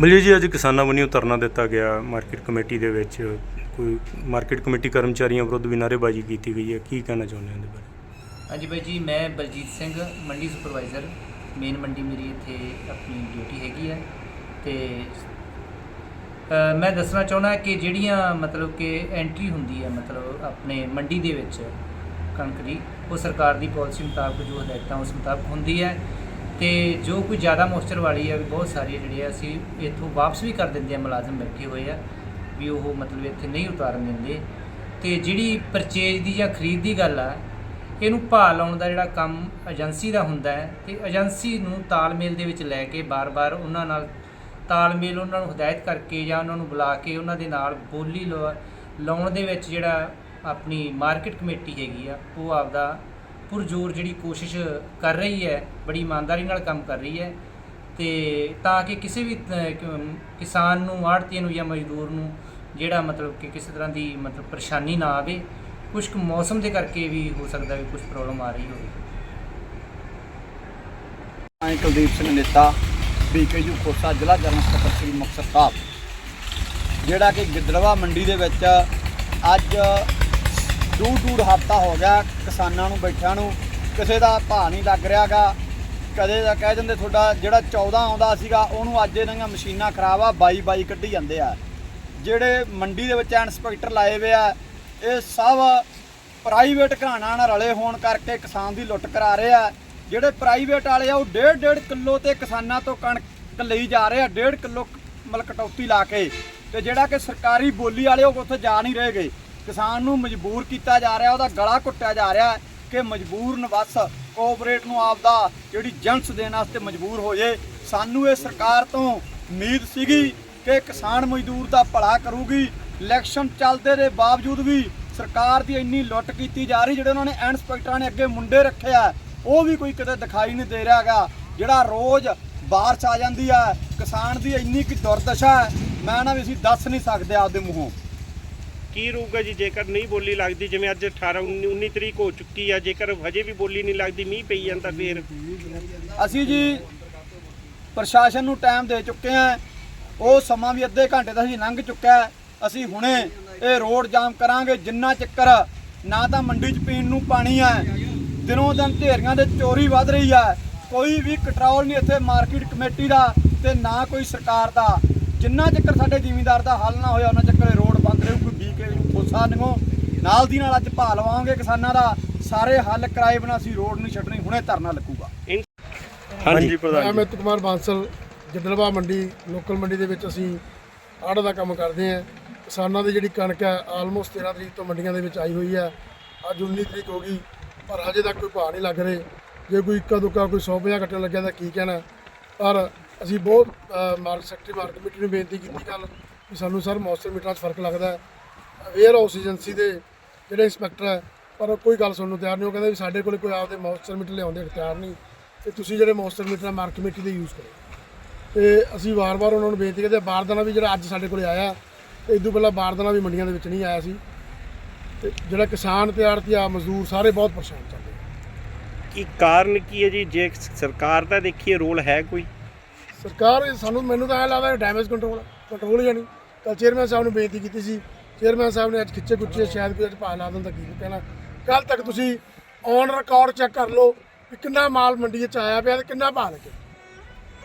ਬਲਜੀ ਜੀ, ਅੱਜ ਕਿਸਾਨਾਂ ਵੱਲੋਂ ਧਰਨਾ ਦਿੱਤਾ ਗਿਆ। ਮਾਰਕੀਟ ਕਮੇਟੀ ਦੇ ਵਿੱਚ ਕੋਈ ਮਾਰਕੀਟ ਕਮੇਟੀ ਕਰਮਚਾਰੀਆਂ ਵਿਰੁੱਧ ਵੀ ਨਾਅਰੇਬਾਜ਼ੀ ਕੀਤੀ ਗਈ ਹੈ। ਕੀ ਕਹਿਣਾ ਚਾਹੁੰਦੇ ਹੋ ਇਹਦੇ ਬਾਰੇ? ਹਾਂਜੀ ਬਾਈ ਜੀ, ਮੈਂ ਬਲਜੀਤ ਸਿੰਘ, ਮੰਡੀ ਸੁਪਰਵਾਈਜ਼ਰ। ਮੇਨ ਮੰਡੀ ਮੇਰੀ ਇੱਥੇ ਆਪਣੀ ਡਿਊਟੀ ਹੈਗੀ ਹੈ। ਤੇ ਮੈਂ ਦੱਸਣਾ ਚਾਹੁੰਦਾ ਕਿ ਜਿਹੜੀਆਂ ਮਤਲਬ ਕਿ ਐਂਟਰੀ ਹੁੰਦੀ ਹੈ, ਮਤਲਬ ਆਪਣੇ ਮੰਡੀ ਦੇ ਵਿੱਚ ਕਣਕ ਦੀ, ਉਹ ਸਰਕਾਰ ਦੀ ਪਾਲਿਸੀ ਮੁਤਾਬਕ ਜੋ ਹਦਾਇਤਾਂ ਉਸ ਮੁਤਾਬਕ ਹੁੰਦੀ ਹੈ। ਤੇ ਜੋ ਕੋਈ ਜ਼ਿਆਦਾ ਮੋਇਸਚਰ ਵਾਲੀ ਹੈ ਵੀ ਬਹੁਤ ਸਾਰੀਆਂ ਜਿਹੜੀਆਂ ਅਸੀਂ ਇੱਥੋਂ ਵਾਪਸ ਵੀ ਕਰ ਦਿੰਦੇ ਆ, ਮੁਲਾਜ਼ਮ ਬੈਠੇ ਹੋਏ ਆ, ਵੀ ਉਹ ਮਤਲਬ ਇੱਥੇ ਨਹੀਂ ਉਤਾਰਨ ਦਿੰਦੇ। ਤੇ ਜਿਹੜੀ ਪਰਚੇਜ ਦੀ ਜਾਂ ਖਰੀਦ ਦੀ ਗੱਲ ਆ, ਇਹਨੂੰ ਭਾਅ ਲਾਉਣ ਦਾ ਜਿਹੜਾ ਕੰਮ ਏਜੰਸੀ ਦਾ ਹੁੰਦਾ ਹੈ, ਤੇ ਏਜੰਸੀ ਨੂੰ ਤਾਲਮੇਲ ਦੇ ਵਿੱਚ ਲੈ ਕੇ ਬਾਰ-ਬਾਰ ਉਹਨਾਂ ਨਾਲ ਤਾਲਮੇਲ ਉਹਨਾਂ ਨੂੰ ਹਦਾਇਤ ਕਰਕੇ ਜਾਂ ਉਹਨਾਂ ਨੂੰ ਬੁਲਾ ਕੇ ਉਹਨਾਂ ਦੇ ਨਾਲ ਬੋਲੀ ਲਵਾ- ਲਾਉਣ ਦੇ ਵਿੱਚ ਜਿਹੜਾ ਆਪਣੀ ਮਾਰਕੀਟ ਕਮੇਟੀ ਹੈਗੀ ਆ, ਉਹ ਆਪਦਾ ਪੁਰਜੋਰ ਜਿਹੜੀ ਕੋਸ਼ਿਸ਼ ਕਰ ਰਹੀ ਹੈ, ਬੜੀ ਇਮਾਨਦਾਰੀ ਨਾਲ ਕੰਮ ਕਰ ਰਹੀ ਹੈ ਤੇ ਤਾਂ ਕਿ ਕਿਸੇ ਵੀ ਕਿਸਾਨ ਨੂੰ, ਆੜ੍ਹਤੀਏ ਨੂੰ ਜਾਂ ਮਜ਼ਦੂਰ ਨੂੰ ਜਿਹੜਾ ਮਤਲਬ ਕਿ ਕਿਸੇ ਤਰ੍ਹਾਂ ਦੀ ਮਤਲਬ ਪਰੇਸ਼ਾਨੀ ਨਾ ਆਵੇ ਕੁਝ ਕੁ ਮੌਸਮ ਦੇ ਕਰਕੇ ਵੀ ਹੋ ਸਕਦਾ ਵੀ ਕੁਝ ਪ੍ਰੋਬਲਮ ਆ ਰਹੀ ਹੋਵੇ। ਮੈਂ ਕੁਲਦੀਪ ਸਿੰਘ ਨੇਤਾ ਬੀਕੇਯੂ ਖੋਸਾ, ਜ਼ਿਲ੍ਹਾ ਜਨਰਲ ਸਕੱਤਰ ਸ੍ਰੀ ਮੁਕਤਸਰ ਸਾਹਿਬ। ਜਿਹੜਾ ਕਿ ਗਿੱਦੜਵਾ ਮੰਡੀ ਦੇ ਵਿੱਚ ਅੱਜ ਦੂਰ ਦੂਰ ਹਫਤਾ ਹੋ ਗਿਆ ਕਿਸਾਨਾਂ ਨੂੰ, ਬੈਠਿਆਂ ਨੂੰ। ਕਿਸੇ ਦਾ ਭਾਅ ਨਹੀਂ ਲੱਗ ਰਿਹਾਗਾ। ਕਦੇ ਦਾ ਕਹਿ ਦਿੰਦੇ ਤੁਹਾਡਾ ਜਿਹੜਾ 14 ਆਉਂਦਾ ਸੀਗਾ, ਉਹਨੂੰ ਅੱਜ ਇਹਨਾਂ ਦੀਆਂ ਮਸ਼ੀਨਾਂ ਖਰਾਬ ਆ ਬਾਈ ਬਾਈ ਕੱਢੀ ਜਾਂਦੇ ਆ। ਜਿਹੜੇ ਮੰਡੀ ਦੇ ਵਿੱਚ ਇੰਸਪੈਕਟਰ ਲਾਏ ਹੋਏ ਆ, ਇਹ ਸਭ ਪ੍ਰਾਈਵੇਟ ਘਰਾਣਾ ਨਾਲ ਰਲੇ ਹੋਣ ਕਰਕੇ ਕਿਸਾਨ ਦੀ ਲੁੱਟ ਕਰਾ ਰਹੇ ਆ। ਜਿਹੜੇ ਪ੍ਰਾਈਵੇਟ ਵਾਲੇ ਆ, ਉਹ ਡੇਢ ਡੇਢ ਕਿਲੋ ਤੇ ਕਿਸਾਨਾਂ ਤੋਂ ਕਣਕ ਲਈ ਜਾ ਰਹੇ ਆ, ਡੇਢ ਕਿਲੋ ਮਤਲਬ ਕਟੌਤੀ ਲਾ ਕੇ। ਤੇ ਜਿਹੜਾ ਕਿ ਸਰਕਾਰੀ ਬੋਲੀ ਵਾਲੇ, ਉਹ ਉੱਥੇ ਜਾ ਨਹੀਂ ਰਹੇ ਗਏ ਕਿਸਾਨ ਨੂੰ ਮਜਬੂਰ ਕੀਤਾ ਜਾ ਰਿਹਾ, ਉਹਦਾ ਗਲਾ ਘੁੱਟਿਆ ਜਾ ਰਿਹਾ ਕਿ ਮਜਬੂਰ ਨਵਸ ਕੋਆਪਰੇਟ ਨੂੰ ਆਪਦਾ ਜਿਹੜੀ ਜੰਸ ਦੇਣ ਵਾਸਤੇ ਮਜਬੂਰ ਹੋ ਜੇ। ਸਾਨੂੰ ਇਹ ਸਰਕਾਰ ਤੋਂ ਉਮੀਦ ਸੀਗੀ ਕਿ ਕਿਸਾਨ ਮਜ਼ਦੂਰ ਦਾ ਭਲਾ ਕਰੂਗੀ। ਇਲੈਕਸ਼ਨ ਚੱਲਦੇ ਦੇ ਬਾਵਜੂਦ ਵੀ ਸਰਕਾਰ ਦੀ ਇੰਨੀ ਲੁੱਟ ਕੀਤੀ ਜਾ ਰਹੀ, ਜਿਹੜੇ ਉਹਨਾਂ ਨੇ ਇੰਸਪੈਕਟਰਾਂ ਨੇ ਅੱਗੇ ਮੁੰਡੇ ਰੱਖੇ ਆ, ਉਹ ਵੀ ਕੋਈ ਕਿਤੇ ਦਿਖਾਈ ਨਹੀਂ ਦੇ ਰਿਹਾਗਾ ਜਿਹੜਾ ਰੋਜ਼ ਬਾਰਿਸ਼ ਆ ਜਾਂਦੀ ਆ, ਕਿਸਾਨ ਦੀ ਇੰਨੀ ਕੀ ਦੁਰਦਸ਼ਾ ਮੈਂ ਨਾ ਵੀ ਅਸੀਂ ਦੱਸ ਨਹੀਂ ਸਕਦੇ ਆਪਦੇ ਮੂੰਹੋਂ। ਕੀ ਰਹੂਗਾ ਜੀ? ਜੇਕਰ ਨਹੀਂ ਬੋਲੀ ਲੱਗਦੀ, ਜਿਵੇਂ ਅੱਜ 18 19 19 ਤਰੀਕ ਹੋ ਚੁੱਕੀ ਆ, ਜੇਕਰ ਹਜੇ ਵੀ ਬੋਲੀ ਨਹੀਂ ਲੱਗਦੀ, ਮੀਂਹ ਪਈ ਜਾਂਦਾ ਫੇਰ। ਅਸੀਂ ਜੀ ਪ੍ਰਸ਼ਾਸਨ ਨੂੰ ਟਾਈਮ ਦੇ ਚੁੱਕੇ ਆ। ਉਹ ਸਮਾਂ ਵੀ ਅੱਧੇ ਘੰਟੇ ਦਾ ਅਸੀਂ ਲੰਘ ਚੁੱਕਾ ਅਸੀਂ ਹੁਣੇ ਇਹ ਰੋਡ ਜਾਮ ਕਰਾਂਗੇ, ਜਿੰਨਾ ਚੱਕਰ ਨਾ ਤਾਂ ਮੰਡੀ 'ਚ ਪੀਣ ਨੂੰ ਪਾਣੀ ਹੈ ਦਿਨੋਂ ਦਿਨ ਢੇਰੀਆਂ ਦੇ ਚੋਰੀ ਵੱਧ ਰਹੀ ਹੈ ਕੋਈ ਵੀ ਕੰਟਰੋਲ ਨਹੀਂ ਇੱਥੇ ਮਾਰਕੀਟ ਕਮੇਟੀ ਦਾ ਤੇ ਨਾ ਕੋਈ ਸਰਕਾਰ ਦਾ। ਜਿੰਨਾ ਚੱਕਰ ਸਾਡੇ ਜ਼ਿਮੀਂਦਾਰ ਦਾ ਹੱਲ ਨਾ ਹੋਇਆ, ਉਹਨਾਂ ਚੱਕਰ ਰੋਡ ਬੰਦ ਰਹੂ ਕੋਈ ਖੋਸਾ ਨਿਗੋ ਨਾਲ ਦੀ ਨਾਲ ਅੱਜ ਭਾਅ ਲਵਾਂਗੇ ਕਿਸਾਨਾਂ ਦਾ। ਸਾਰੇ ਹੱਲ ਕਰਾਏ ਬਿਨਾਂ ਅਸੀਂ ਰੋਡ ਨਹੀਂ ਛੱਡਣੀ ਹੁਣੇ ਧਰਨਾ ਲੱਗੂਗਾ। ਹਾਂਜੀ। ਪ੍ਰਧਾਨ ਜੀ। ਅਮਿਤ ਕੁਮਾਰ ਬਾਂਸਲ ਗਿੱਦੜਵਾ ਮੰਡੀ ਲੋਕਲ ਮੰਡੀ ਦੇ ਵਿੱਚ ਅਸੀਂ ਆੜ ਦਾ ਕੰਮ ਕਰਦੇ ਹਾਂ। ਕਿਸਾਨਾਂ ਦੀ ਜਿਹੜੀ ਕਣਕ ਹੈ ਆਲਮੋਸਟ 13 ਤਰੀਕ ਤੋਂ ਮੰਡੀਆਂ ਦੇ ਵਿੱਚ ਆਈ ਹੋਈ ਹੈ। ਅੱਜ 19 ਤਰੀਕ ਹੋ ਗਈ ਪਰ ਹਜੇ ਤੱਕ ਕੋਈ ਭਾਅ ਨਹੀਂ ਲੱਗ ਰਹੇ। ਜੇ ਕੋਈ ਇੱਕਾ ਦੁੱਕਾ ਕੋਈ 150 ਕੱਟਣ ਲੱਗਿਆ ਤਾਂ ਕੀ ਕਹਿਣਾ। ਪਰ ਅਸੀਂ ਬਹੁਤ ਮਾਰਕ ਸੈਕਟਰੀ ਮਾਰਕ ਕਮੇਟੀ ਨੂੰ ਬੇਨਤੀ ਕੀਤੀ ਕੱਲ ਕਿ ਸਾਨੂੰ ਸਰ ਮੌਸਮ ਮੀਟਰਾਂ 'ਚ ਫ਼ਰਕ ਲੱਗਦਾ ਅਵੇਅਰ ਹਾਊਸ ਏਜੰਸੀ ਦੇ ਜਿਹੜੇ ਇੰਸਪੈਕਟਰ ਹੈ ਪਰ ਕੋਈ ਗੱਲ ਸੁਣਨ ਨੂੰ ਤਿਆਰ ਨਹੀਂ। ਉਹ ਕਹਿੰਦੇ ਵੀ ਸਾਡੇ ਕੋਲ ਕੋਈ ਆਪਦੇ ਮੌਸਟਰ ਮੀਟਰ ਲਿਆਉਂਦੇ ਤਿਆਰ ਨਹੀਂ। ਤੇ ਤੁਸੀਂ ਜਿਹੜੇ ਮੌਸਟਰ ਮੀਟਰ ਆ ਮਾਰਕ ਕਮੇਟੀ ਦੇ ਯੂਜ਼ ਕਰੋ। ਤੇ ਅਸੀਂ ਵਾਰ-ਵਾਰ ਉਹਨਾਂ ਨੂੰ ਬੇਨਤੀ ਕਰਦੇ ਹਾਂ, ਬਾਰਦਾਨਾ ਵੀ ਜਿਹੜਾ ਅੱਜ ਸਾਡੇ ਕੋਲੇ ਆਇਆ ਤੇ ਇਦੋਂ ਪਹਿਲਾਂ ਬਾਰਦਾਨਾ ਵੀ ਮੰਡੀਆਂ ਦੇ ਵਿੱਚ ਨਹੀਂ ਆਇਆ ਸੀ। ਤੇ ਜਿਹੜਾ ਕਿਸਾਨ ਤੇ ਆੜਤੀਆ ਮਜ਼ਦੂਰ ਸਾਰੇ ਬਹੁਤ ਪਰੇਸ਼ਾਨ ਚੱਲ ਰਹੇ ਕੀ ਕਾਰਨ ਕੀ ਹੈ ਜੀ? ਜੇ ਸਰਕਾਰ ਦਾ ਦੇਖੀਏ ਰੋਲ ਹੈ ਕੋਈ? ਸਰਕਾਰ ਇਹ ਸਾਨੂੰ ਮੈਨੂੰ ਤਾਂ ਐਂ ਲੱਗਦਾ ਡੈਮੇਜ ਕੰਟਰੋਲ ਕੰਟਰੋਲ ਜਾਣੀ ਕੱਲ ਚੇਅਰਮੈਨ ਸਾਹਿਬ ਨੂੰ ਬੇਨਤੀ ਕੀਤੀ ਸੀ ਚੇਅਰਮੈਨ ਸਾਹਿਬ ਨੇ ਅੱਜ ਖਿੱਚੇ ਗੁੱਚੇ ਸ਼ਾਇਦ ਕੋਈ ਅੱਜ ਭਾਅ ਲਾ ਦਿੰਦਾ ਕੀ ਕਹਿਣਾ। ਕੱਲ ਤੱਕ ਤੁਸੀਂ ਔਨ ਰਿਕਾਰਡ ਚੈੱਕ ਕਰ ਲਓ ਕਿ ਕਿੰਨਾ ਮਾਲ ਮੰਡੀ 'ਚ ਆਇਆ ਪਿਆ ਤੇ ਕਿੰਨਾ ਭਾਅ ਲੱਗਿਆ।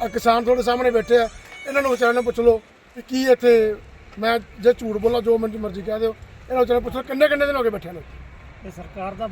ਆ ਕਿਸਾਨ ਤੁਹਾਡੇ ਸਾਹਮਣੇ ਬੈਠੇ ਆ, ਇਹਨਾਂ ਨੂੰ ਵਿਚਾਰਿਆਂ ਨੂੰ ਪੁੱਛ ਲਓ ਕਿ ਕੀ ਇੱਥੇ ਮੈਂ ਜੇ ਝੂਠ ਬੋਲਾਂ ਜੋ ਮਰਜ਼ੀ ਮਰਜ਼ੀ ਕਹਿ ਦਿਓ, ਇਹਨਾਂ ਵਿਚਾਰਿਆਂ ਨੂੰ ਪੁੱਛ ਲਓ ਕਿੰਨੇ ਕਿੰਨੇ ਦਿਨ ਹੋ ਗਏ ਬੈਠਿਆਂ ਨੂੰ। ਇਹ ਸਰਕਾਰ ਦਾ